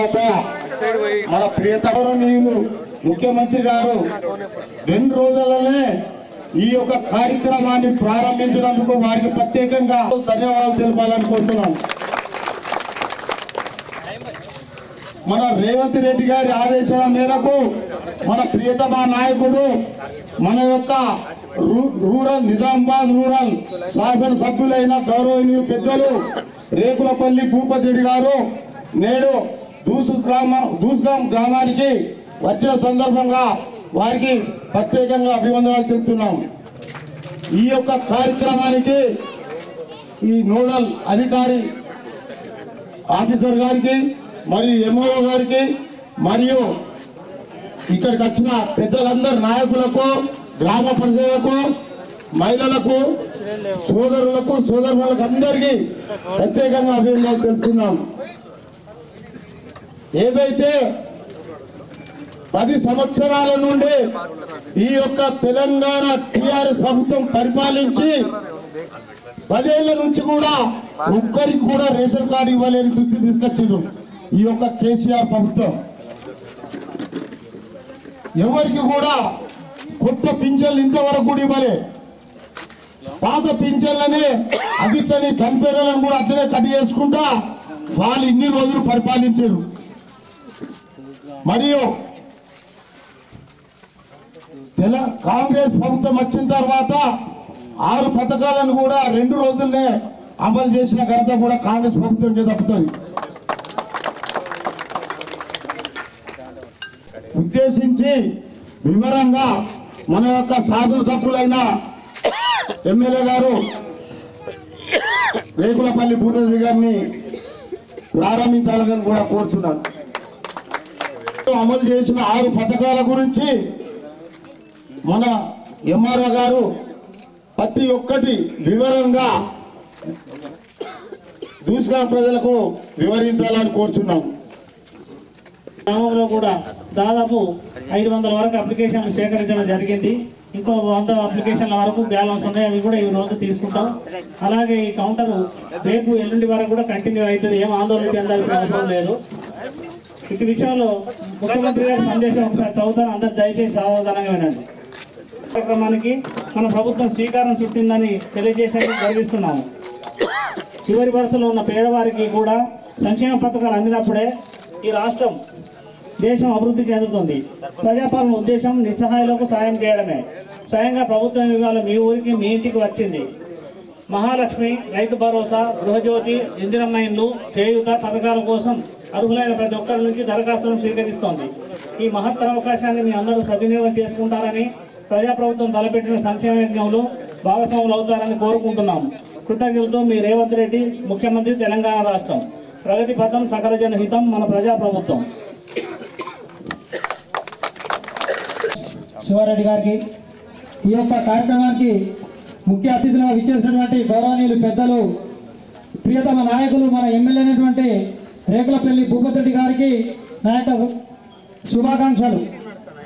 తర్వాత మన ప్రియతమనీయులు ముఖ్యమంత్రి గారు రెండు రోజులనే ఈ యొక్క కార్యక్రమాన్ని ప్రారంభించినందుకు వారికి ప్రత్యేకంగా ధన్యవాదాలు తెలపాలనుకుంటున్నాను మన రేవంత్ రెడ్డి గారి ఆదేశాల మేరకు మన ప్రియతమ నాయకుడు మన యొక్క రూరల్ నిజామాబాద్ రూరల్ శాసనసభ్యులైన గౌరవనీయ పెద్దలు రేకులపల్లి భూపతి గారు నేడు దూసు గ్రామ దూసుగాం గ్రామానికి వచ్చిన సందర్భంగా వారికి ప్రత్యేకంగా అభివందనాలు చెప్తున్నాం ఈ యొక్క కార్యక్రమానికి ఈ నోడల్ అధికారి ఆఫీసర్ గారికి మరియు ఎంఓ గారికి మరియు ఇక్కడికి వచ్చిన పెద్దలందరి నాయకులకు గ్రామ ప్రజలకు మహిళలకు సోదరులకు సోదరులకు అందరికీ ప్రత్యేకంగా అభినందనలు తెలుపుతున్నాం. ఏదైతే పది సంవత్సరాల నుండి ఈ యొక్క తెలంగాణ టిఆర్ఎస్ ప్రభుత్వం పరిపాలించి పదేళ్ళ నుంచి కూడా ఒక్కరికి కూడా రేషన్ కార్డు ఇవ్వలేని దృష్టి తీసుకొచ్చిండ్రు ఈ యొక్క కేసీఆర్ ప్రభుత్వం. ఎవరికి కూడా కొత్త పింఛన్లు ఇంతవరకు కూడా ఇవ్వలే. పాత పింఛన్లని అవిట్లని చంపేయాలని కూడా అట్లనే కట్ చేసుకుంటా వాళ్ళు ఇన్ని రోజులు పరిపాలించారు. మరియు తెల కాంగ్రెస్ ప్రభుత్వం వచ్చిన తర్వాత ఆరు పథకాలను కూడా రెండు రోజుల్నే అమలు చేసిన ఘనత కూడా కాంగ్రెస్ ప్రభుత్వం తప్పుతుంది. ఉద్దేశించి వివరంగా మన యొక్క శాసనసభ్యులైన ఎమ్మెల్యే గారు రేకులపల్లి భూపతి గారిని ప్రారంభించాలని కూడా కోరుతున్నాను అమలు చేసిన ఆరు పథకాల గురించి మన ఎంఆర్ఓ గారు ప్రతి ఒక్కటి వివరంగా దూసుగా ప్రజలకు వివరించాలని కోరుచున్నాం. గ్రామంలో కూడా దాదాపు ఐదు వందల వరకు అప్లికేషన్లు సేకరించడం జరిగింది. ఇంకో వంద అప్లికేషన్ల వరకు బ్యాలెన్స్ ఉన్నాయి అవి కూడా ఈ రోజు తీసుకుంటాం. అలాగే ఈ కౌంటర్ రేపు ఎల్లుండి వరకు కూడా కంటిన్యూ అవుతుంది ఏం ఆందోళన చెందాల్సిన అవసరం లేదు. ఇటు విషయంలో ముఖ్యమంత్రి గారి సందేశం ఒకసారి చదువుతాను. అందరు దయచేసి సావధానంగా వినండి. కార్యక్రమానికి మన ప్రభుత్వం శ్రీకారం చుట్టిందని తెలియజేసేందుకు గర్విస్తున్నాము. చివరి వరుసలో ఉన్న పేదవారికి కూడా సంక్షేమ పథకాలు అందినప్పుడే ఈ రాష్ట్రం దేశం అభివృద్ధి చెందుతుంది. ప్రజాపాలన ఉద్దేశం నిస్సహాయులకు సాయం చేయడమే. స్వయంగా ప్రభుత్వం ఇవాళ మీ ఊరికి మీ ఇంటికి వచ్చింది. మహాలక్ష్మి రైతు భరోసా గృహజ్యోతి ఇందిరమ్మ ఇండ్లు చేయుత పథకాల కోసం అర్హులైన ప్రతి ఒక్కరి నుంచి దరఖాస్తులను స్వీకరిస్తోంది. ఈ మహత్తర అవకాశాన్ని మీ అందరూ సద్వినియోగం చేసుకుంటారని ప్రజాప్రభుత్వం తలపెట్టిన సంక్షేమ యజ్ఞంలో భాగస్వాములు అవుతారని కోరుకుంటున్నాము. కృతజ్ఞతతో మీ రేవంత్ రెడ్డి ముఖ్యమంత్రి తెలంగాణ రాష్ట్రం. ప్రగతి పథం సకల హితం మన ప్రజాప్రభుత్వం. శివారెడ్డి గారికి ఈ యొక్క కార్యక్రమానికి ముఖ్య అతిథిగా విచ్చేసినటువంటి గౌరవనీయులు పెద్దలు ప్రియతమ నాయకులు మన ఎమ్మెల్యే అయినటువంటి రేకులపల్లి భూపతిరెడ్డి గారికి నా యొక్క శుభాకాంక్షలు.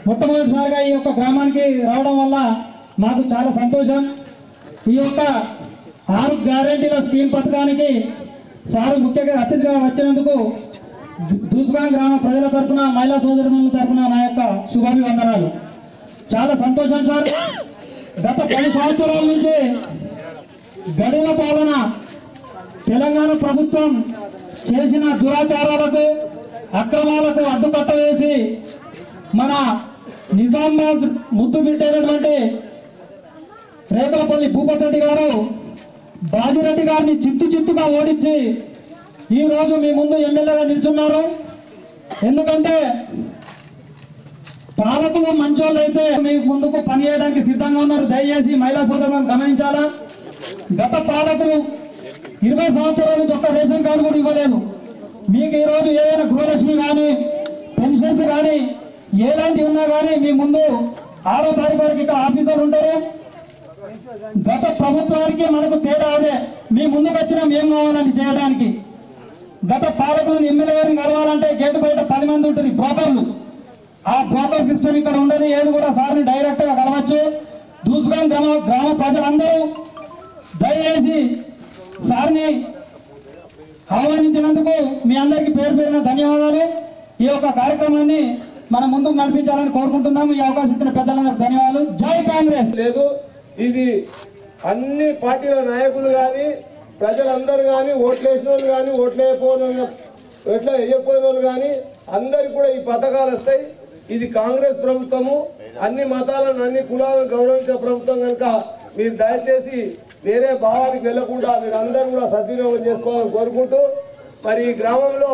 మొట్టమొదటిసారిగా ఈ యొక్క గ్రామానికి రావడం వల్ల మాకు చాలా సంతోషం. ఈ యొక్క ఆరు గ్యారంటీల స్కీమ్ పథకానికి సారు ముఖ్యంగా అతిథిగా వచ్చినందుకు దూసుగా గ్రామ ప్రజల తరఫున మహిళా సోదరుల తరఫున నా యొక్క శుభాభివందనాలు. చాలా సంతోషం సార్. గత పది సంవత్సరాల నుంచి గడువుల పాలన తెలంగాణ ప్రభుత్వం చేసిన దురాచారాలకు అక్రమాలకు అడ్డుకట్ట వేసి మన నిజామాబాద్ ముద్దు పెట్టేటటువంటి రేకులపల్లి భూపతి రెడ్డి గారు బాజిరెడ్డి గారిని చిత్తు చిత్తుగా ఓడించి ఈ రోజు మీ ముందు ఎమ్మెల్యేగా నిల్చున్నారు. ఎందుకంటే పాలకులు మంచోళ్ళు అయితే మీ ముందుకు పనిచేయడానికి సిద్ధంగా ఉన్నారు. దయచేసి మహిళా సోదరులను గమనించాలా? గత పాలకులు ఇరవై సంవత్సరాల నుంచి ఒక్క రేషన్ కార్డు కూడా ఇవ్వలేదు. మీకు ఈరోజు ఏదైనా గృహలక్ష్మి కానీ పెన్షన్స్ కానీ ఏలాంటివి ఉన్నా కానీ మీ ముందు ఆరో తారీఖు వరకు ఇక్కడ ఆఫీసర్లు ఉంటారు? గత ప్రభుత్వానికి మనకు తేడా అదే. మీ ముందుకు వచ్చినాం ఏం కావాలని చేయడానికి. గత పాలకులను ఎమ్మెల్యే గారిని కలవాలంటే గేటు బయట పది మంది ఉంటుంది బ్రోకర్లు ఆ బ్రోకర్ సిస్టమ్ ఇక్కడ ఉండదు. ఏది కూడా సార్ని డైరెక్ట్గా కలవచ్చు. దూసుకొని గ్రామ గ్రామ ప్రజలందరూ దయచేసి సార్ని ఆహ్వానించినందుకు మీ అందరికీ పేరు పేరున ధన్యవాదాలు. ఈ యొక్క కార్యక్రమాన్ని మనం ముందుకు నడిపించాలని కోరుకుంటున్నాము. ఈ అవకాశం ఇచ్చిన పెద్దలందరికీ ధన్యవాదాలు. జై కాంగ్రెస్! లేదు ఇది అన్ని పార్టీల నాయకులు కానీ ప్రజలందరూ కానీ ఓట్లు వేసిన వాళ్ళు కానీ ఓట్లు వేయకపోయిన ఎట్లా వేయకపోయిన వాళ్ళు కానీ అందరికి కూడా ఈ పథకాలు వస్తాయి. ఇది కాంగ్రెస్ ప్రభుత్వము. అన్ని మతాలను అన్ని కులాలను గౌరవించే ప్రభుత్వం కనుక మీరు దయచేసి వేరే భావానికి వెళ్ళకుండా మీరు అందరూ కూడా సద్వినియోగం చేసుకోవాలని కోరుకుంటూ మరి ఈ గ్రామంలో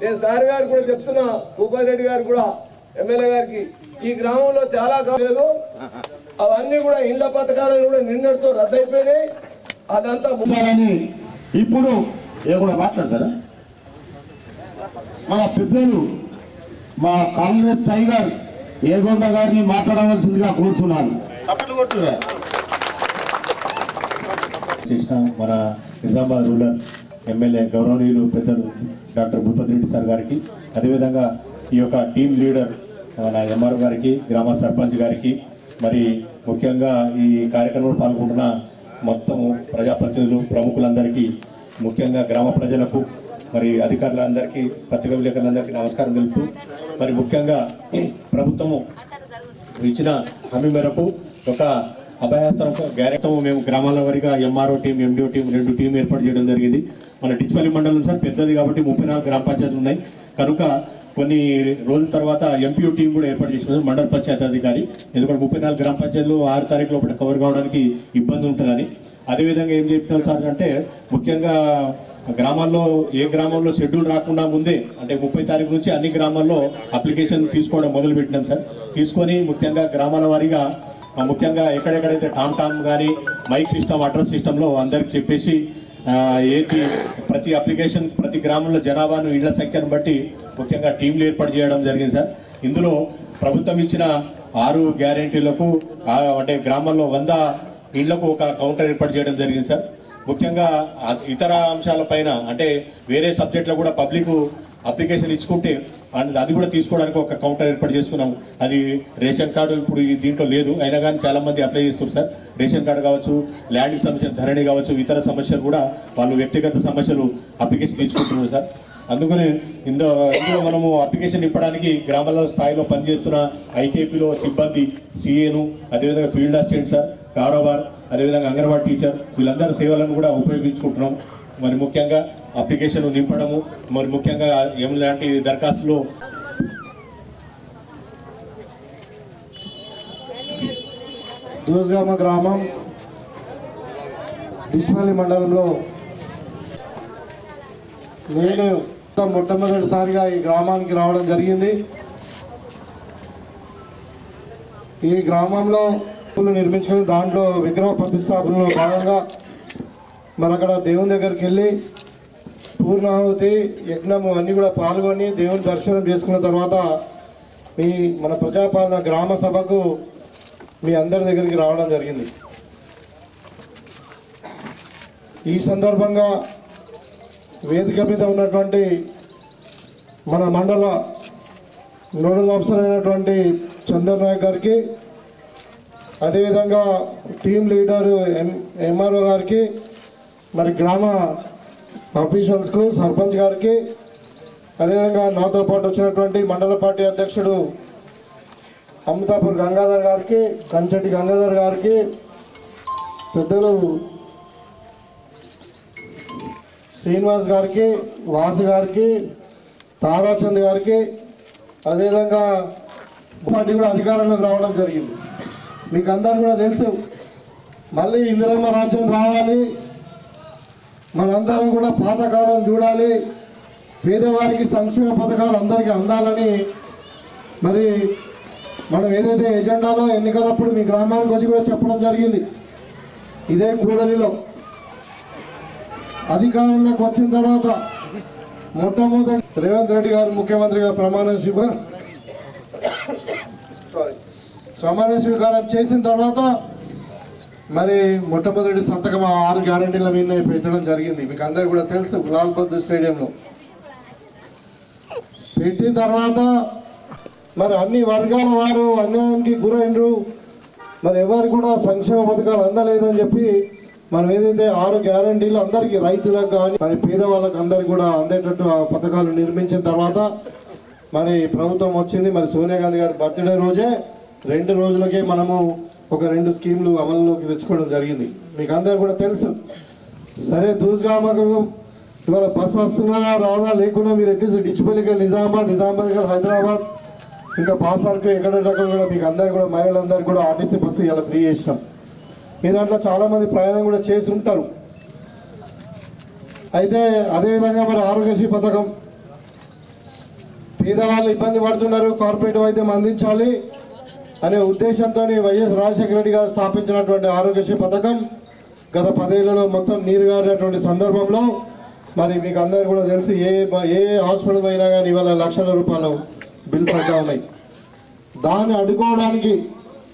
నేను సార్ గారు కూడా చెప్తున్నా భూపతి రెడ్డి గారు కూడా ఎమ్మెల్యే గారికి ఈ గ్రామంలో చాలా గా- లేదు. అవన్నీ కూడా ఇళ్ళ పథకాలను కూడా నిన్నటితో రద్దయిపోయినాయి. అదంతా ఇప్పుడు ఏ కూడా మాట్లాడతారా? మన పెద్దలు మా కాంగ్రెస్ టైగర్ ఏగొండ గారిని మాట్లాడవలసిందిగా కూర్చున్నాను చేసిన మన నిజామాబాద్ రూరల్ ఎమ్మెల్యే గౌరవనీయులు పెద్దలు డాక్టర్ భూపతి రెడ్డి సార్ గారికి అదేవిధంగా ఈ యొక్క టీం లీడర్ మన ఎంఆర్ఓ గారికి గ్రామ సర్పంచ్ గారికి మరి ముఖ్యంగా ఈ కార్యక్రమంలో పాల్గొంటున్న మొత్తం ప్రజాప్రతినిధులు ప్రముఖులందరికీ ముఖ్యంగా గ్రామ ప్రజలకు మరి అధికారులందరికీ పత్రికా విలేకరులందరికీ నమస్కారం తెలుపుతూ మరి ముఖ్యంగా ప్రభుత్వము ఇచ్చిన హామీ మేరకు ఒక అభయాస్తం గ్యారెక్టం మేము గ్రామాల వారిగా ఎంఆర్ఓ టీం ఎండిఓ టీం రెండు టీం ఏర్పాటు చేయడం జరిగింది. మన టిచ్పల్లి మండలం సార్ పెద్దది కాబట్టి ముప్పై నాలుగు గ్రామ పంచాయతీలు ఉన్నాయి. కనుక కొన్ని రోజుల తర్వాత ఎంపీఓ టీం కూడా ఏర్పాటు చేసినారు మండల పంచాయతీ అధికారి. ఎందుకంటే ముప్పై నాలుగు గ్రామ పంచాయతీలు ఆరు తారీఖు లోపల కవర్ కావడానికి ఇబ్బంది ఉంటుందని. అదేవిధంగా ఏం చెప్తున్నారు సార్ అంటే ముఖ్యంగా గ్రామాల్లో ఏ గ్రామంలో షెడ్యూల్ రాకుండా ముందే అంటే ముప్పై తారీఖు నుంచి అన్ని గ్రామాల్లో అప్లికేషన్ తీసుకోవడం మొదలు పెట్టినాం సార్. తీసుకొని ముఖ్యంగా గ్రామాల వారీగా ముఖ్యంగా ఎక్కడెక్కడైతే టామ్ టామ్ కానీ మైక్ సిస్టమ్ అడ్రస్ సిస్టంలో అందరికి చెప్పేసి ఏంటి ప్రతి అప్లికేషన్ ప్రతి గ్రామంలో జనాభాను ఇళ్ళ సంఖ్యను బట్టి ముఖ్యంగా టీంలు ఏర్పాటు చేయడం జరిగింది సార్. ఇందులో ప్రభుత్వం ఇచ్చిన ఆరు గ్యారెంటీలకు అంటే గ్రామాల్లో వంద ఇళ్ళకు ఒక కౌంటర్ ఏర్పాటు చేయడం జరిగింది సార్. ముఖ్యంగా ఇతర అంశాలపైన అంటే వేరే సబ్జెక్టులో కూడా పబ్లిక్ అప్లికేషన్ ఇచ్చుకుంటే అది కూడా తీసుకోవడానికి ఒక కౌంటర్ ఏర్పాటు చేసుకున్నాం అది రేషన్ కార్డు ఇప్పుడు దీంట్లో లేదు. అయినా కానీ చాలా మంది అప్లై చేస్తారు సార్. రేషన్ కార్డు కావచ్చు ల్యాండ్ సమస్య ధరణి కావచ్చు ఇతర సమస్యలు కూడా వాళ్ళు వ్యక్తిగత సమస్యలు అప్లికేషన్ ఇచ్చుకుంటున్నారు సార్. అందుకని ఇందులో ఇందులో మనము అప్లికేషన్ ఇప్పడానికి గ్రామాల స్థాయిలో పనిచేస్తున్న ఐకేపీలో సిబ్బంది సిఏను అదేవిధంగా ఫీల్డ్ అసిస్టెంట్ సార్ కారోబార్ అదేవిధంగా అంగన్వాడీ టీచర్ వీళ్ళందరి సేవలను కూడా ఉపయోగించుకుంటున్నాం. మరి ముఖ్యంగా అప్లికేషన్ నింపడము. మరి ముఖ్యంగా ఎలాంటి దరఖాస్తులు? దూస్గామ గ్రామం డిస్మల్లి మండలంలో నేను మొట్టమొదటిసారిగా ఈ గ్రామానికి రావడం జరిగింది. ఈ గ్రామంలో పూలు నిర్మించుకుని దాంట్లో విగ్రహ ప్రతిష్టాపనలో భాగంగా మరి అక్కడ దేవుని దగ్గరికి వెళ్ళి పూర్ణాహుతి యజ్ఞము అన్నీ కూడా పాల్గొని దేవుని దర్శనం చేసుకున్న తర్వాత మీ మన ప్రజాపాలన గ్రామ సభకు మీ అందరి దగ్గరికి రావడం జరిగింది. ఈ సందర్భంగా వేదిక మీద ఉన్నటువంటి మన మండల నోడల్ ఆఫీసర్ అయినటువంటి చందర్ నాయక్ గారికి అదేవిధంగా టీం లీడర్ ఎం ఎంఆర్ఓ గారికి మరి గ్రామ ఆఫీషియల్స్కు సర్పంచ్ గారికి అదేవిధంగా నాతో పాటు వచ్చినటువంటి మండల పార్టీ అధ్యక్షుడు అమితాపూర్ గంగాధర్ గారికి కంచటి గంగాధర్ గారికి పెద్దలు శ్రీనివాస్ గారికి వాసు గారికి తారాచంద్ గారికి అదేవిధంగా పార్టీ కూడా అధికారంలోకి రావడం జరిగింది. మీకు అందరు కూడా తెలుసు మళ్ళీ ఇందిరమ్మ రాజ్యం రావాలి. మనందరం కూడా పాతకాలం చూడాలి. పేదవారికి సంక్షేమ పథకాలు అందరికీ అందాలని మరి మనం ఏదైతే ఎజెండాలో ఎన్నికలప్పుడు మీ గ్రామానికి వచ్చి కూడా చెప్పడం జరిగింది. ఇదే కూడలిలో. అధికారంలోకి వచ్చిన తర్వాత మొట్టమొదటి రేవంత్ రెడ్డి గారు ముఖ్యమంత్రిగా ప్రమాణ స్వీకారం సారీ ప్రమాణ స్వీకారం చేసిన తర్వాత మరి మొట్టమొదటి సంతకం ఆ ఆరు గ్యారంటీల మీద పెట్టడం జరిగింది. మీకు అందరికీ కూడా తెలుసు గులాల్ బహదూర్ స్టేడియంలో. పెట్టిన తర్వాత మరి అన్ని వర్గాల వారు అన్యాయానికి గురైనరు. మరి ఎవరు కూడా సంక్షేమ పథకాలు అందలేదని చెప్పి మనం ఏదైతే ఆరు గ్యారంటీలు అందరికీ రైతులకు కానీ మరి పేదవాళ్ళకి అందరికి కూడా అందేటట్టు ఆ పథకాలు నిర్మించిన తర్వాత మరి ప్రభుత్వం వచ్చింది. మరి సోనియా గాంధీ గారి బర్త్డే రోజే రెండు రోజులకే మనము ఒక రెండు స్కీమ్లు అమలులోకి తెచ్చుకోవడం జరిగింది. మీకు అందరూ కూడా తెలుసు. సరే దూసుగామకు ఇవాళ బస్సు వస్తున్నా రాదా లేకుండా మీరు ఎట్లీస్ట్ డిచ్చిపల్లికి నిజామాబాద్ నిజామాబాద్ హైదరాబాద్ ఇంకా పాసార్కు ఎక్కడెక్కడ కూడా మీకు అందరు కూడా మహిళలందరికీ కూడా ఆర్టీసీ బస్సు ఇలా ఫ్రీ చేసినాం. మీ దాంట్లో చాలామంది ప్రయాణం కూడా చేసి ఉంటారు. అయితే అదేవిధంగా మరి ఆరోగ్యశ్రీ పథకం. పేదవాళ్ళు ఇబ్బంది పడుతున్నారు కార్పొరేట్ వైద్యం అందించాలి. అనే ఉద్దేశంతో వైఎస్ రాజశేఖర రెడ్డి గారు స్థాపించినటువంటి ఆరోగ్యశ్రీ పథకం గత పదేళ్ళలో మొత్తం నీరుగారినటువంటి సందర్భంలో మరి మీకు అందరికీ కూడా తెలిసి ఏ ఏ హాస్పిటల్ పోయినా కానీ ఇవాళ లక్షల రూపాయలు బిల్స్ అవుతా ఉన్నాయి. దాన్ని అడ్డుకోవడానికి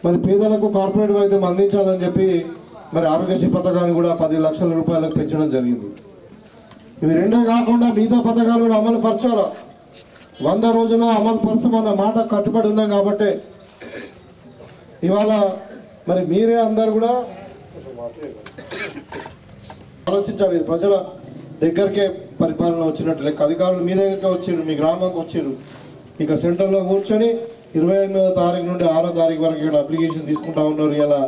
మరి పేదలకు కార్పొరేట్ వైద్యం అందించాలని చెప్పి మరి ఆరోగ్యశ్రీ పథకాన్ని కూడా పది లక్షల రూపాయలకు పెంచడం జరిగింది. ఇవి రెండే కాకుండా మిగతా పథకాలు కూడా అమలు పరచాలా? వంద రోజుల్లో అమలు పరచమన్న మాట కట్టుబడి ఉన్నాం కాబట్టి ఇవాళ మరి మీరే అందరు కూడా ఆలోచించాలి. ఇది ప్రజల దగ్గరికే పరిపాలన వచ్చినట్టు లెక్క అధికారులు మీ దగ్గరికి వచ్చిండ్రు మీ గ్రామంకి వచ్చిండ్రు. ఇక సెంటర్లో కూర్చొని ఇరవై ఎనిమిదో తారీఖు నుండి ఆరో తారీఖు వరకు ఇక్కడ అప్లికేషన్ తీసుకుంటా ఉన్నారు. ఇలా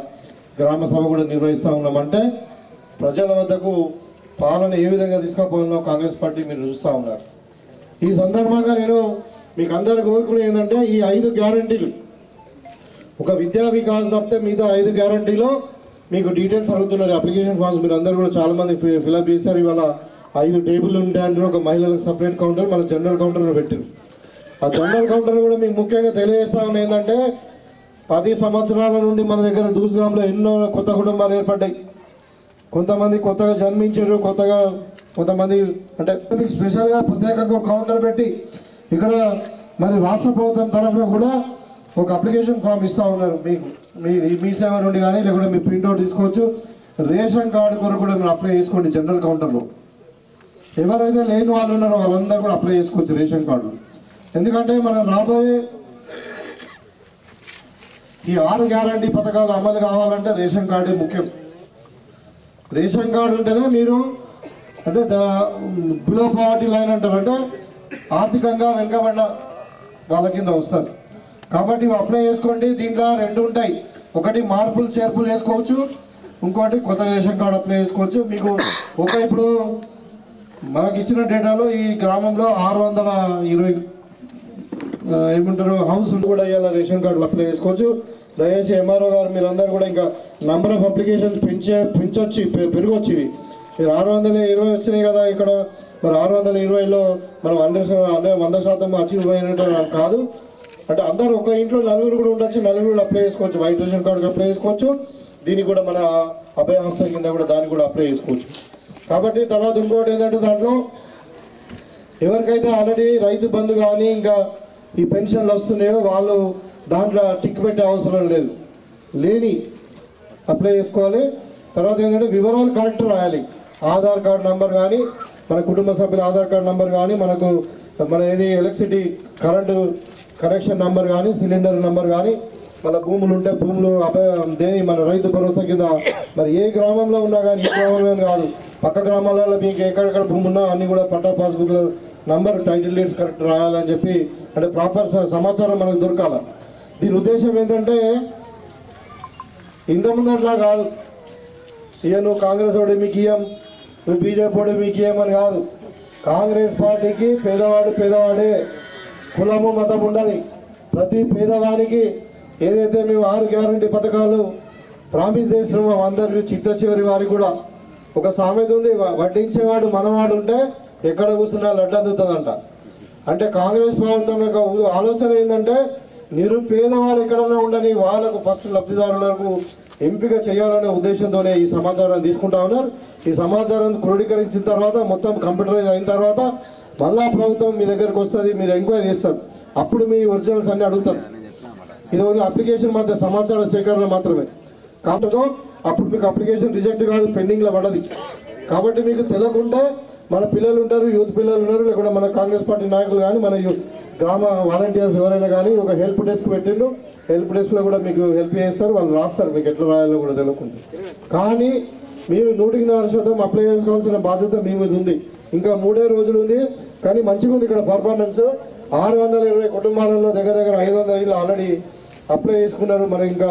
గ్రామ సభ కూడా నిర్వహిస్తూ ఉన్నామంటే ప్రజల వద్దకు పాలన ఏ విధంగా తీసుకుపోయిందో కాంగ్రెస్ పార్టీ మీరు చూస్తూ ఉన్నారు. ఈ సందర్భంగా నేను మీకు అందరికి కోరుకునేది ఏంటంటే ఈ ఐదు గ్యారంటీలు ఒక విద్యా వికాస్ తప్పితే మిగతా ఐదు గ్యారంటీలో మీకు డీటెయిల్స్ అడుగుతున్నారు. అప్లికేషన్ ఫామ్స్ మీరు అందరూ కూడా చాలామంది ఫిలప్ చేశారు. ఇవాళ ఐదు టేబుల్ ఉంటాయంటే ఒక మహిళలకు సపరేట్ కౌంటర్ మన జనరల్ కౌంటర్లో పెట్టారు. ఆ జనరల్ కౌంటర్ కూడా మీకు ముఖ్యంగా తెలియజేస్తా ఉన్న ఏంటంటే పది సంవత్సరాల నుండి మన దగ్గర దూసుగాంలో ఎన్నో కొత్త కుటుంబాలు ఏర్పడ్డాయి. కొంతమంది కొత్తగా జన్మించారు కొత్తగా కొంతమంది అంటే మీకు స్పెషల్గా ప్రత్యేకంగా ఒక కౌంటర్ పెట్టి ఇక్కడ మరి రాష్ట్ర ప్రభుత్వం తరఫున కూడా ఒక అప్లికేషన్ ఫామ్ ఇస్తా ఉన్నారు. మీకు మీ మీ సేవ నుండి కానీ లేకుంటే మీ ప్రింట్అవుట్ తీసుకోవచ్చు. రేషన్ కార్డు కొరకు కూడా మీరు అప్లై చేసుకోండి జనరల్ కౌంటర్లో ఎవరైతే లేని వాళ్ళు ఉన్నారో వాళ్ళందరూ కూడా అప్లై చేసుకోవచ్చు రేషన్ కార్డు. ఎందుకంటే మనం రాబోయే ఈ ఆరు గ్యారంటీ పథకాలు అమలు కావాలంటే రేషన్ కార్డే ముఖ్యం. రేషన్ కార్డు ఉంటేనే మీరు అంటే బిలో పావర్టీ లైన్ అంటారు అంటే ఆర్థికంగా వెనుకబడిన వాళ్ళ కింద వస్తారు. కాబట్టి అప్లై చేసుకోండి. దీంట్లో రెండు ఉంటాయి. ఒకటి మార్పులు చేర్పులు చేసుకోవచ్చు. ఇంకోటి కొత్త రేషన్ కార్డు అప్లై చేసుకోవచ్చు. మీకు ఒక ఇప్పుడు మనకి ఇచ్చిన డేటాలో ఈ గ్రామంలో ఆరు వందల ఇరవై ఏమంటారు హౌస్ కూడా ఇవాళ రేషన్ కార్డులు అప్లై చేసుకోవచ్చు. దయచేసి ఎంఆర్ఓ గారు మీరందరూ కూడా ఇంకా నంబర్ ఆఫ్ అప్లికేషన్స్ పెంచే పెంచొచ్చి పె- పెరగొచ్చు ఇవి. మీరు ఆరు వందల ఇరవై వచ్చినాయి కదా ఇక్కడ. మరి ఆరు వందల ఇరవైలో మనం హండ్రెడ్ వంద శాతం అచీవ్ అయినట్టు కాదు. అంటే అందరూ ఒక ఇంట్లో నలుగురు కూడా ఉండొచ్చు నలుగురు కూడా అప్లై చేసుకోవచ్చు. వైట్ రేషన్ కార్డుకి అప్లై చేసుకోవచ్చు. దీనికి కూడా మన అభయ హాస్టల్ కింద కూడా దానికి కూడా అప్లై చేసుకోవచ్చు. కాబట్టి తర్వాత ఇంకోటి ఏంటంటే దాంట్లో ఎవరికైతే ఆల్రెడీ రైతు బంధు కానీ ఇంకా ఈ పెన్షన్లు వస్తున్నాయో వాళ్ళు దాంట్లో టిక్ పెట్టే అవసరం లేదు. లేని అప్లై చేసుకోవాలి. తర్వాత ఏంటంటే వివరాలు కరెక్ట్ రాయాలి. ఆధార్ కార్డు నెంబర్ కానీ మన కుటుంబ సభ్యుల ఆధార్ కార్డు నెంబర్ కానీ మనకు మన ఏది ఎలక్ట్రిసిటీ కరెంటు కనెక్షన్ నంబర్ కానీ సిలిండర్ నంబర్ కానీ మన భూములు ఉంటే భూములు అభయ దేని మన రైతు భరోసా కింద మరి ఏ గ్రామంలో ఉన్నా కానీ ఈ గ్రామంలో కాదు. పక్క గ్రామాలలో మీకు ఎక్కడెక్కడ భూమి ఉన్నా అన్నీ కూడా పట్టా పాస్బుక్లో నంబర్ టైటిల్ డీడ్స్ కరెక్ట్ రాయాలని చెప్పి అంటే ప్రాపర్ సమాచారం మనకు దొరకాల. దీని ఉద్దేశం ఏంటంటే ఇంతకుముందు అట్లా కాదు. ఇక నువ్వు కాంగ్రెస్ వాడు మీకు ఇయ్యం నువ్వు బీజేపీ వాడు మీకు ఇయ్యమని కాదు. కాంగ్రెస్ పార్టీకి పేదవాడు పేదవాడే. కులము మతం ఉండదు. ప్రతి పేదవానికి ఏదైతే మేము ఆరు గ్యారంటీ పథకాలు ప్రామిస్ చేస్తున్నామో అందరికి చిట్ట చివరి వారికి కూడా. ఒక సామెత ఉంది వడ్డించేవాడు మనవాడు ఉంటే ఎక్కడ కూర్చున్నా లడ్డు అందుతుందంట. అంటే కాంగ్రెస్ ప్రభుత్వం యొక్క ఆలోచన ఏంటంటే నిరుపేదవాళ్ళు ఎక్కడైనా ఉండని వాళ్ళకు ఫస్ట్ లబ్ధిదారులకు ఎంపిక చేయాలనే ఉద్దేశంతోనే ఈ సమాచారాన్ని తీసుకుంటా ఉన్నారు. ఈ సమాచారం క్రోడీకరించిన తర్వాత మొత్తం కంప్యూటరైజ్ అయిన తర్వాత మళ్ళా ప్రభుత్వం మీ దగ్గరకు వస్తుంది మీరు ఎంక్వైరీ చేస్తారు. అప్పుడు మీ ఒరిజినల్స్ అన్ని అడుగుతారు. ఇది ఓన్లీ అప్లికేషన్ మాత్రం సమాచార సేకరణ మాత్రమే. కాబట్టి అప్పుడు మీకు అప్లికేషన్ రిజెక్ట్ కాదు పెండింగ్లో పడది. కాబట్టి మీకు తెలియకుంటే మన పిల్లలు ఉంటారు యూత్ పిల్లలు ఉన్నారు లేకుంటే మన కాంగ్రెస్ పార్టీ నాయకులు కానీ మన గ్రామ వాలంటీర్స్ ఎవరైనా కానీ ఒక హెల్ప్ డెస్క్ పెట్టిండు హెల్ప్ డెస్క్లో కూడా మీకు హెల్ప్ చేస్తారు వాళ్ళు రాస్తారు. మీకు ఎట్లా రాయాలో కూడా తెలియకుండా కానీ మీరు నూటికి నాలుగు శాతం అప్లై చేసుకోవాల్సిన బాధ్యత మీ మీద ఉంది. ఇంకా మూడే రోజులు ఉంది కానీ మంచిగా ఉంది ఇక్కడ పర్ఫార్మెన్స్ ఆరు వందల ఇరవై కుటుంబాలలో దగ్గర దగ్గర ఐదు వందల ఇళ్ళు ఆల్రెడీ అప్లై చేసుకున్నారు. మరి ఇంకా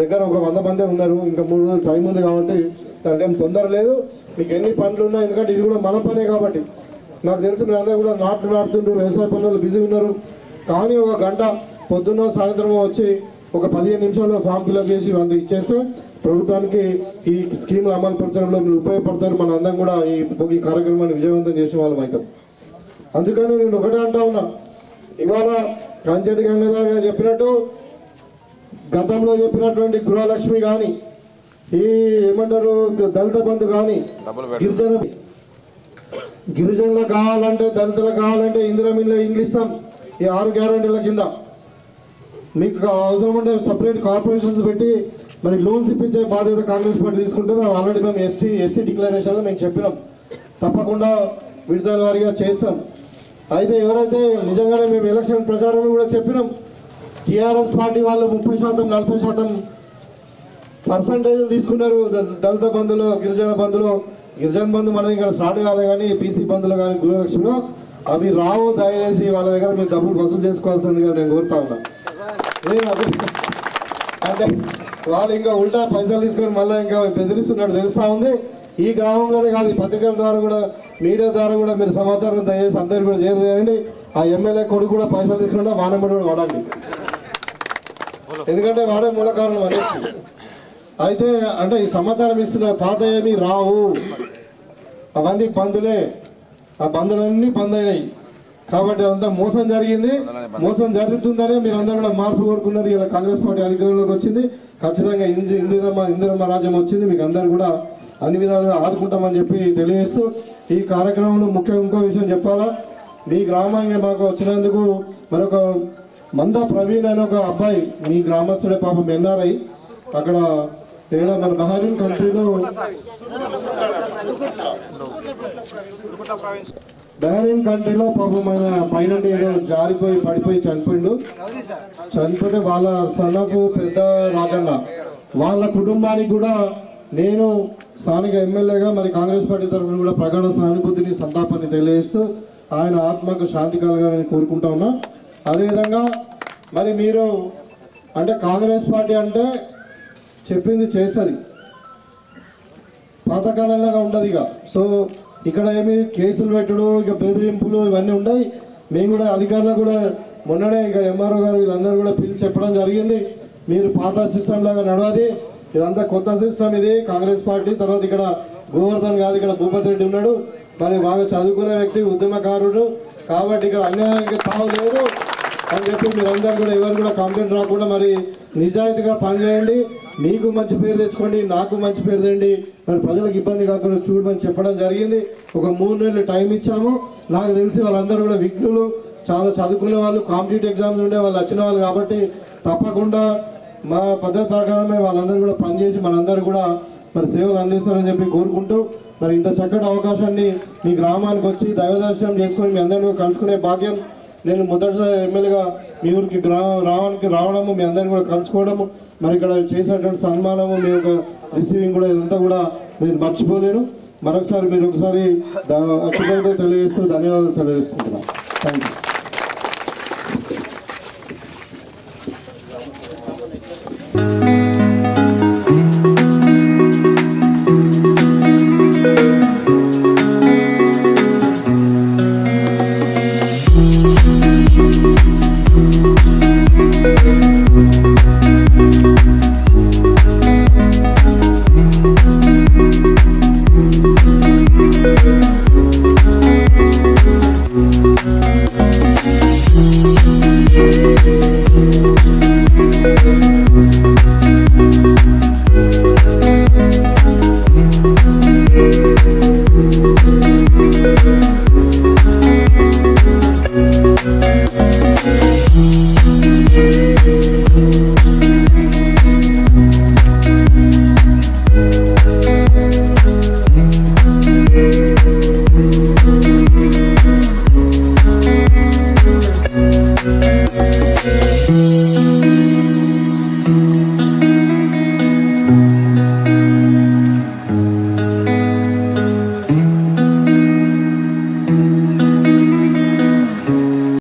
దగ్గర ఒక వంద మంది ఉన్నారు. ఇంకా మూడు రోజులు టైం ఉంది కాబట్టి దానికి ఏం తొందర లేదు. మీకు ఎన్ని పనులు ఉన్నాయి ఎందుకంటే ఇది కూడా మన పనే కాబట్టి. నాకు తెలిసి మీరు అందరూ కూడా నాట్లు నాటుతుండ్రు వ్యవసాయ పనులు బిజీ ఉన్నారు. కానీ ఒక గంట పొద్దున్న సాయంత్రం వచ్చి ఒక పదిహేను నిమిషాల్లో ఫామ్ ఫిల్అప్ చేసి వంద ఇచ్చేస్తే ప్రభుత్వానికి ఈ స్కీమ్లు అమలు పరచడంలో మీరు ఉపయోగపడతారు. మన అందరం కూడా ఈ ఈ కార్యక్రమాన్ని విజయవంతం చేసే వాళ్ళం అవుతాం. అందుకని నేను ఒకటే అంటా ఉన్నా. ఇవాళ కంచెటి గంగాధర్ గారు చెప్పినట్టు గతంలో చెప్పినటువంటి గృహలక్ష్మి కానీ ఈ ఏమంటారు దళిత బంధు కానీ గిరిజన గిరిజనులకు కావాలంటే దళితులకు కావాలంటే ఇందిరా మిల్ల ఇండ్లు ఇస్తాం. ఈ ఆరు గ్యారంటీల కింద. మీకు అవసరం ఉంటే సపరేట్ కార్పొరేషన్స్ పెట్టి మరి లోన్స్ ఇప్పించే బాధ్యత కాంగ్రెస్ పార్టీ తీసుకుంటుంది. ఆల్రెడీ మేము ఎస్టీ ఎస్సీ డిక్లరేషన్లో మేము చెప్పినాం. తప్పకుండా విడుదల వారిగా చేస్తాం. అయితే ఎవరైతే నిజంగానే మేము ఎలక్షన్ ప్రచారంలో కూడా చెప్పినాం టీఆర్ఎస్ పార్టీ వాళ్ళు ముప్పై శాతం నలభై శాతం పర్సంటేజ్లు తీసుకున్నారు. దళిత బంధులో గిరిజన బంధులో గిరిజన బంధు మన దగ్గర స్టార్ట్ కాలే కానీ పీసీ బంధులు కానీ గృహలక్ష్మిలో అవి రావు దయచేసి వాళ్ళ దగ్గర మీరు డబ్బులు వసూలు చేసుకోవాల్సిందిగా నేను కోరుతా ఉన్నాను అంటే వాళ్ళు ఇంకా ఉల్టా పైసలు తీసుకొని మళ్ళీ ఇంకా బెదిరిస్తున్నాడు తెలుస్తా ఉంది? ఈ గ్రామంలోనే కాదు ఈ పత్రికల ద్వారా కూడా మీడియా ద్వారా కూడా మీరు సమాచారం దయచేసి అందరు కూడా చేయండి ఆ ఎమ్మెల్యే కొడుకు కూడా పైసలు తీసుకుంటే వానబడి కూడా వాడండి. ఎందుకంటే వాడే మూల కారణం అనేసి అయితే అంటే ఈ సమాచారం ఇస్తున్న పాత ఏమి రావు. అవన్నీ బంధులే ఆ బంధులన్నీ బంద్ అయినాయి కాబట్టి అదంతా మోసం జరిగింది. మోసం జరుగుతుందనే మీరు అందరూ కూడా మార్పు కోరుకున్నారు. ఇలా కాంగ్రెస్ పార్టీ అధికారంలోకి వచ్చింది. ఖచ్చితంగా ఇంది ఇందిరమ్మ ఇందిరమ్మ రాజ్యం వచ్చింది. మీకు అందరు కూడా అన్ని విధాలుగా ఆదుకుంటామని చెప్పి తెలియజేస్తూ ఈ కార్యక్రమంలో ముఖ్య ఇంకో విషయం చెప్పాలా? మీ గ్రామానికి మాకు వచ్చినందుకు మరొక మంద ప్రవీణ్ అనే ఒక అబ్బాయి మీ గ్రామస్తుడే పాపం ఎన్ఆర్ఐ. అక్కడ ఏడా మన బహరీన్ కంట్రీలో బహరీన్ కంట్రీలో పాపం మన పైన ఏదో జారిపోయి పడిపోయి చనిపోయిండు. చనిపోతే వాళ్ళ సన్నపు పెద్ద రాజన్న. వాళ్ళ కుటుంబానికి కూడా నేను స్థానిక ఎమ్మెల్యేగా మరి కాంగ్రెస్ పార్టీ తరఫున కూడా ప్రగాఢ సానుభూతిని సంతాపాన్ని తెలియజేస్తూ ఆయన ఆత్మకు శాంతి కలగాలని కోరుకుంటా ఉన్నా. అదేవిధంగా మరి మీరు అంటే కాంగ్రెస్ పార్టీ అంటే చెప్పింది చేస్తుంది. పాతకాలంలాగా ఉండదు ఇక. సో ఇక్కడ ఏమి కేసులు పెట్టడు ఇక బెదిరింపులు ఇవన్నీ ఉన్నాయి మేము కూడా అధికారులు కూడా మొన్ననే ఇక ఎంఆర్ఓ గారు వీళ్ళందరూ కూడా పిలిచి చెప్పడం జరిగింది. మీరు పాత సిస్టమ్ లాగా నడవది. ఇదంతా కొత్త సిస్టమ్ ఇది. కాంగ్రెస్ పార్టీ తర్వాత ఇక్కడ గోవర్ధన్ కాదు ఇక్కడ భూపతి రెడ్డి ఉన్నాడు. మరి బాగా చదువుకునే వ్యక్తి ఉద్యమకారుడు. కాబట్టి ఇక్కడ అన్యాయానికి తావు లేదు. అని చెప్పి మీరందరూ కూడా ఎవరు కూడా కంప్లైంట్ రాకుండా మరి నిజాయితీగా పనిచేయండి. మీకు మంచి పేరు తెచ్చుకోండి నాకు మంచి పేరు తెండి. మరి ప్రజలకు ఇబ్బంది కాకుండా చూడమని చెప్పడం జరిగింది. ఒక మూడు నెలలు టైం ఇచ్చాము. నాకు తెలిసి వాళ్ళందరూ కూడా విఘ్నులు చాలా చదువుకునే వాళ్ళు కాంపిటేటివ్ ఎగ్జామ్స్ ఉండే వాళ్ళు వచ్చిన వాళ్ళు కాబట్టి తప్పకుండా మా పద్ధతి ప్రకారమే వాళ్ళందరూ కూడా పనిచేసి మనందరూ కూడా మరి సేవలు అందిస్తారని చెప్పి కోరుకుంటూ మరి ఇంత చక్కటి అవకాశాన్ని మీ గ్రామానికి వచ్చి దైవ దర్శనం చేసుకొని మీ అందరినీ కలుసుకునే భాగ్యం నేను మొదటిసారి ఎమ్మెల్యేగా మీ ఊరికి రావడానికి రావడము మీ అందరిని కూడా కలుసుకోవడము మరి ఇక్కడ చేసినటువంటి సన్మానము మీ యొక్క రిసీవింగ్ కూడా ఇదంతా కూడా నేను మర్చిపోలేను. మరొకసారి మీరు ఒకసారి తెలియజేస్తూ ధన్యవాదాలు తెలియజేసుకుంటున్నాను థ్యాంక్ యూ